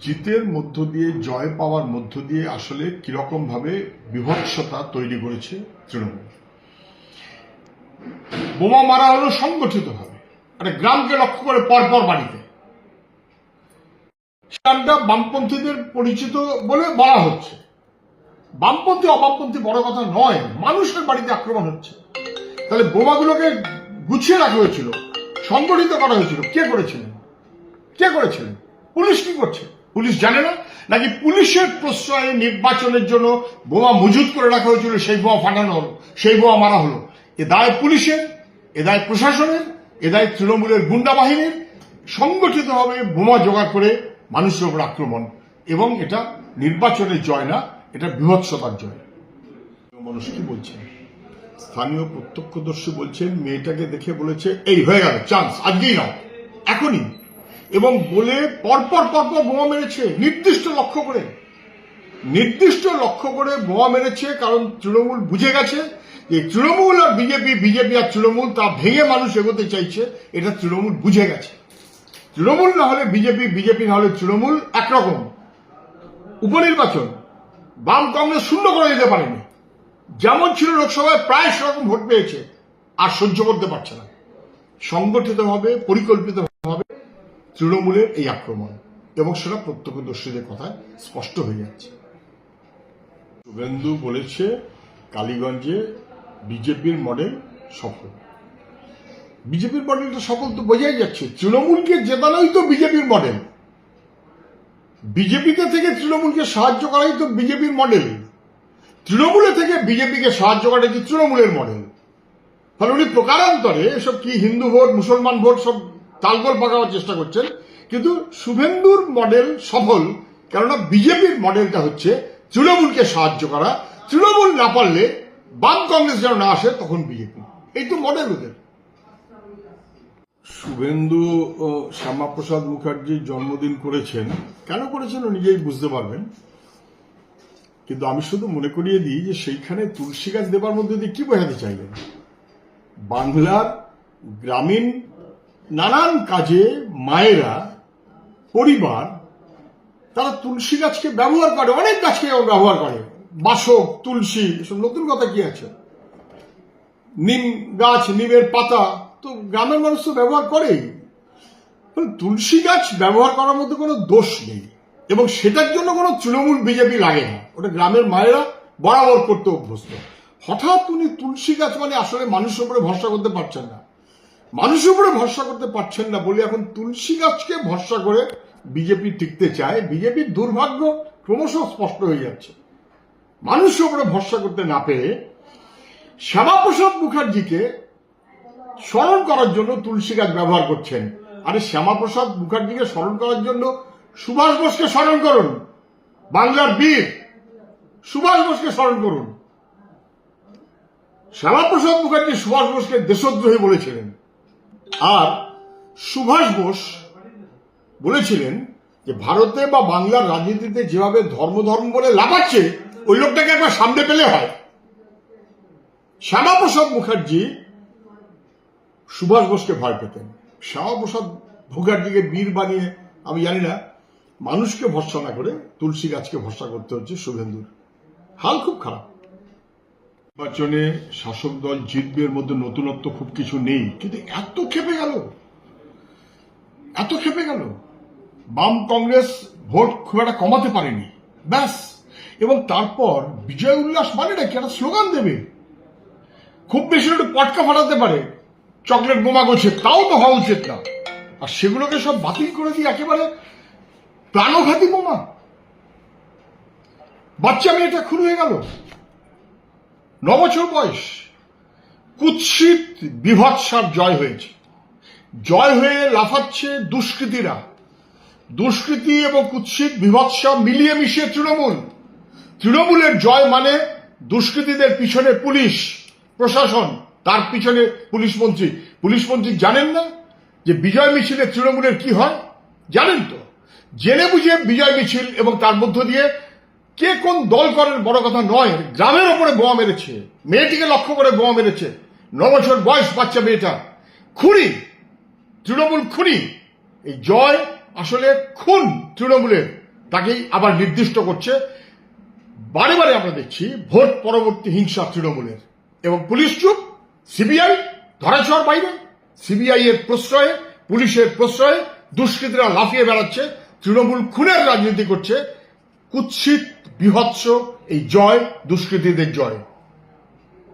জিতের মধ্য দিয়ে, জয় পাওয়ার মধ্য দিয়ে আসলে কীরকম ভাবে বিভৎসতা তৈরি করেছে তৃণমূল? বোমা মারা হলো সংগঠিত ভাবে একটা গ্রামকে লক্ষ্য করে পরপর বাড়িতে। সেখানটা বামপন্থীদের পরিচিত বলে বলা হচ্ছে। বামপন্থী, অবামপন্থী বড় কথা নয়, মানুষের বাড়িতে আক্রমণ হচ্ছে। তাহলে বোমাগুলোকে গুছিয়ে রাখা হয়েছিল, সংগঠিত করা হয়েছিল। কে করেছিলেন? কে করেছিলেন? পুলিশ কি করছে? পুলিশ জানে না, নাকি পুলিশের প্রশ্রয়ে নির্বাচনের জন্য বোমা মজুত করে রাখা হয়েছিল, সেই বোমা ফাটানো হলো, সেই বোমা মারা হলো। এ দায় পুলিশের, এ দায় প্রশাসনের, এ দায় তৃণমূলের গুন্ডা বাহিনীর। সংগঠিতভাবে বোমা জোগাড় করে মানুষের উপর আক্রমণ। এবং এটা নির্বাচনের জয় না, এটা বৃহৎসতার জয়। মানুষ কি বলছেন? স্থানীয় প্রত্যক্ষদর্শী বলছেন, মেয়েটাকে দেখে বলেছে, এই, হয়ে গেল, চান্স, আজকেই নাও। এখনই। এবং বলে পরপর পরপর বোমা মেরেছে। নির্দিষ্ট লক্ষ্য করে। নির্দিষ্ট লক্ষ্য করে বোমা মেরেছে, কারণ তৃণমূল বুঝে গেছে যে তৃণমূল আর বিজেপি বিজেপি আর তৃণমূল, তা ভেঙে মানুষ এগোতে চাইছে, এটা তৃণমূল বুঝে গেছে। তৃণমূল না হলে বিজেপি বিজেপি না হলে তৃণমূল একরকম। উপনির্বাচন, বাম কংগ্রেস শূন্য করে দিতে পারেনি। যেমন ছিল লোকসভায়, প্রায় সেরকম ভোট পেয়েছে, আর সহ্য করতে পারছে না। সংগঠিতভাবে পরিকল্পিতভাবে তৃণমূলের এই আক্রমণ এবং সেটা প্রত্যক্ষদর্শীদের কথায় স্পষ্ট হয়ে যাচ্ছে। শুভেন্দু বলেছে কালীগঞ্জে বিজেপির মডেল সফল। বিজেপির মডেলটা সফল তো বোঝাই যাচ্ছে। তৃণমূলকে জেতানোই তো বিজেপির মডেল বিজেপিতে থেকে তৃণমূলকে সাহায্য করাই তো বিজেপির মডেল তৃণমূলে থেকে বিজেপিকে সাহায্য করাই যে তৃণমূলের মডেল ফলে উনি প্রকারান্তরে এসব কি হিন্দু ভোট, মুসলমান ভোট সব তালগোল পাকাবার চেষ্টা করছেন। কিন্তু শুভেন্দুর মডেল সফল কেননা বিজেপির মডেলটা হচ্ছে তৃণমূলকে সাহায্য করা। তৃণমূল না পারলে বাম কংগ্রেস যেন না আসে তখন বিজেপি। এই তো মডেল ওদের। শুভেন্দু ও শ্যামাপ্রসাদ মুখার্জির জন্মদিন করেছেন। কেন করেছেন ও নিজেই বুঝতে পারবেন। কিন্তু আমি শুধু মনে করিয়ে দিই যে সেইখানে তুলসী গাছ দেবার মধ্যে দিয়ে কি বোঝাতে চাইলেন? বাংলার গ্রামীণ নানান কাজে মায়েরা, পরিবার, তারা তুলসী গাছকে ব্যবহার করে, অনেক গাছকে ব্যবহার করে। বাসক, তুলসী, এসব নতুন কথা কি আছে? নিম গাছ, নিমের পাতা তো গ্রামের মানুষ তো ব্যবহার করেই। তুলসী গাছ ব্যবহার করার মধ্যে কোনো দোষ নেই, এবং সেটার জন্য কোনো তৃণমূল বিজেপি লাগে না। ওটা গ্রামের মায়েরা বরাবর করতে অভ্যস্ত। হঠাৎ উনি তুলসী গাছ মানে আসলে মানুষের উপরে ভরসা করতে পারছেন না। মানুষের উপরে ভরসা করতে পারছেন না বলে এখন তুলসী গাছকে ভরসা করে বিজেপি টিকতে চায়। বিজেপির দুর্ভাগ্য ক্রমশ স্পষ্ট হয়ে যাচ্ছে। মানুষের উপরে ভরসা করতে না পেরে শ্যামাপ্রসাদ মুখার্জিকে স্মরণ করার জন্য তুলসী গাছ ব্যবহার করছেন। আরে শ্যামাপ্রসাদ মুখার্জিকে স্মরণ করার জন্য সুভাষ বোসকে স্মরণ করুন। বাংলার বীর সুভাষ বোসকে স্মরণ করুন। শ্যামাপ্রসাদ মুখার্জি সুভাষ বোসকে দেশদ্রোহী বলেছিলেন। আর সুভাষ বোস বলেছিলেন যে ভারতে বা বাংলার রাজনীতিতে যেভাবে ধর্ম ধর্ম বলে লাফাচ্ছে, ওই লোকটাকে একবার সামনে পেলে হয়। শ্যামাপ্রসাদ মুখার্জি সুভাষ বোসকে ভয় পেতেন। শ্যামাপ্রসাদ মুখার্জিকে বীর বানিয়ে, আমি জানি না, মানুষকে ভরসা না করে, তুলসী গাছকে ভরসা করতে হচ্ছে শুভেন্দুর। হাল খুব খারাপ। নির্বাচনে শাসক দল জিতবে এর মধ্যে নতুনত্ব খুব কিছু নেই। কিন্তু এত খেপে গেল। এত খেপে গেল। বাম কংগ্রেস ভোট খুব একটা কমাতে পারেনি। ব্যাস। এবং তারপর বিজয় উল্লাস মানে নাকি একটা স্লোগান দেবে। খুব বেশি একটু পটকা ফাটাতে পারে। চকলেট বোমা গোছে তাও তো হওয়া উচিত না। আর সেগুলোকে সব বাতিল করে দিয়ে একেবারে প্রাণঘাতী বোমা। বাচ্চা মেয়েটা খুন হয়ে গেল। ন বছর বয়স। কুৎসিত বিভৎসার জয় হয়েছে। জয় হয়ে লাফাচ্ছে দুষ্কৃতীরা। দুষ্কৃতি এবং কুৎসিত বিভৎসা মিলিয়ে মিশিয়ে তৃণমূল। তৃণমূলের জয় মানে দুষ্কৃতীদের পিছনে পুলিশ, প্রশাসন, তার পিছনে পুলিশ মন্ত্রী। পুলিশ মন্ত্রী জানেন না যে বিজয় মিছিলে তৃণমূলের কি হয়? জানেন তো। জেনে বুঝে বিজয় মিছিল এবং তার মধ্য দিয়ে কে কোন দল করেন বড় কথা নয়, গ্রামের ওপরে বোমা মেরেছে, মেয়েটিকে লক্ষ্য করে বোমা মেরেছে, ন বছর বয়স বাচ্চা মেয়েটা। খুনি, তৃণমূল খুনি। এই জয় আসলে খুন তৃণমূলের, তাকেই আবার নির্দিষ্ট করছে। বারে বারে আমরা দেখছি ভোট পরবর্তী হিংসা তৃণমূলের। এবং পুলিশ চুপ, সিবিআই ধরাছোঁয়ার বাইরে, সিবিআই এর প্রশ্রয়ে, পুলিশের প্রশ্রয়ে দুষ্কৃতীরা লাফিয়ে বেড়াচ্ছে, তৃণমূল খুনের রাজনীতি করছে, কুৎসিত বিভৎস এই জয়, দুষ্কৃতীদের জয়।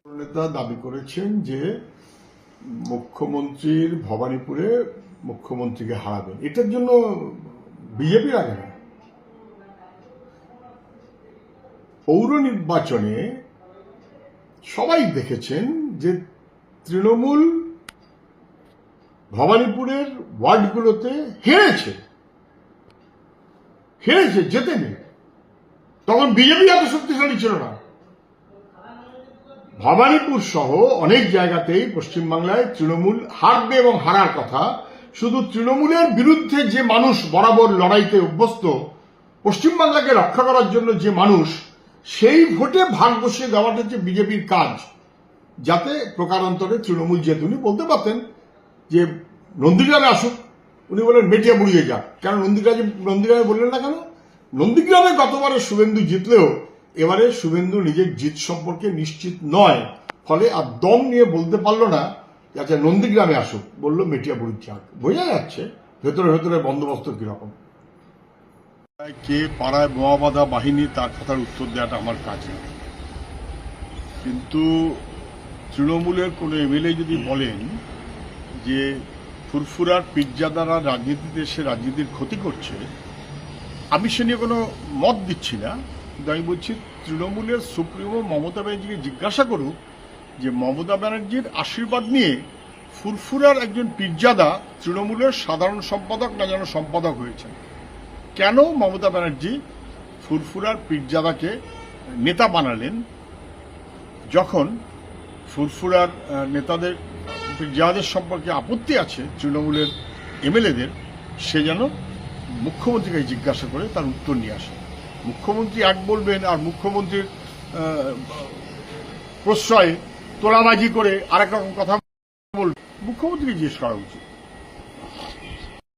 নেতা দাবি করেছেন যে মুখ্যমন্ত্রীর ভবানীপুরে মুখ্যমন্ত্রীকে হারাবেন। এটার জন্য বিজেপি লাগে না? পৌর নির্বাচনে সবাই দেখেছেন যে তৃণমূল ভবানীপুরের ওয়ার্ডগুলোতে হেরেছে। হেরেছে জেতেনি তখন বিজেপি এত শক্তিশালী ছিল না। ভবানীপুর সহ অনেক জায়গাতেই পশ্চিমবাংলায় তৃণমূল হারবে এবং হারার কথা। শুধু তৃণমূলের বিরুদ্ধে যে মানুষ বরাবর লড়াইতে অভ্যস্ত, পশ্চিমবাংলাকে রক্ষা করার জন্য যে মানুষ, সেই ভোটে ভাগ বসিয়ে দেওয়াটা হচ্ছে বিজেপির কাজ। যাতে প্রকারান্তরে তৃণমূল যেহেতু, উনি বলতে পারতেন যে নন্দীগ্রামে আসুক। উনি বলেন মেটিয়া বুড়িয়ে যাক কেন নন্দীগ্রামে নন্দীগ্রামে বললেন না কেন? নন্দীগ্রামে গতবারে শুভেন্দু জিতলেও এবারে শুভেন্দু নিজের জিত সম্পর্কে নিশ্চিত নয়। ফলে আর দম নিয়ে বলতে পারল না আচ্ছা নন্দীগ্রামে আসুক, বলল মেটিয়া বুড়ির যাক বোঝা যাচ্ছে ভেতরে ভেতরে বন্দোবস্ত কীরকম। কে পাড়ায় বোমা বাঁধা বাহিনী, তার কথার উত্তর দেওয়াটা আমার কাজ কিন্তু তৃণমূলের কোনো এমএলএ যদি বলেন যে ফুরফুরার পিজ্জাদারা রাজনীতিতে এসে রাজনীতির ক্ষতি করছে আমি সে নিয়ে কোনো মত দিচ্ছি না, কিন্তু আমি বলছি তৃণমূলের সুপ্রিমো মমতা ব্যানার্জিকে জিজ্ঞাসা করুক যে মমতা ব্যানার্জির আশীর্বাদ নিয়ে ফুরফুরার একজন পিজ্জাদা তৃণমূলের সাধারণ সম্পাদক না যেন সম্পাদক হয়েছেন। কেন মমতা ব্যানার্জি ফুরফুরার পিজ্জাদাকে নেতা বানালেন? যখন ফুরফুরার নেতাদের যাদের সম্পর্কে আপত্তি আছে তৃণমূলের এমএলএদের, সে যেন মুখ্যমন্ত্রীকে জিজ্ঞাসা করে তার উত্তর নিয়ে আসে। মুখ্যমন্ত্রী এক বলবেন আর মুখ্যমন্ত্রীর প্রশ্রয়ে তোলাবাজি করে আরেক রকম কথা বলবেন। মুখ্যমন্ত্রীকে জিজ্ঞেস করা উচিত।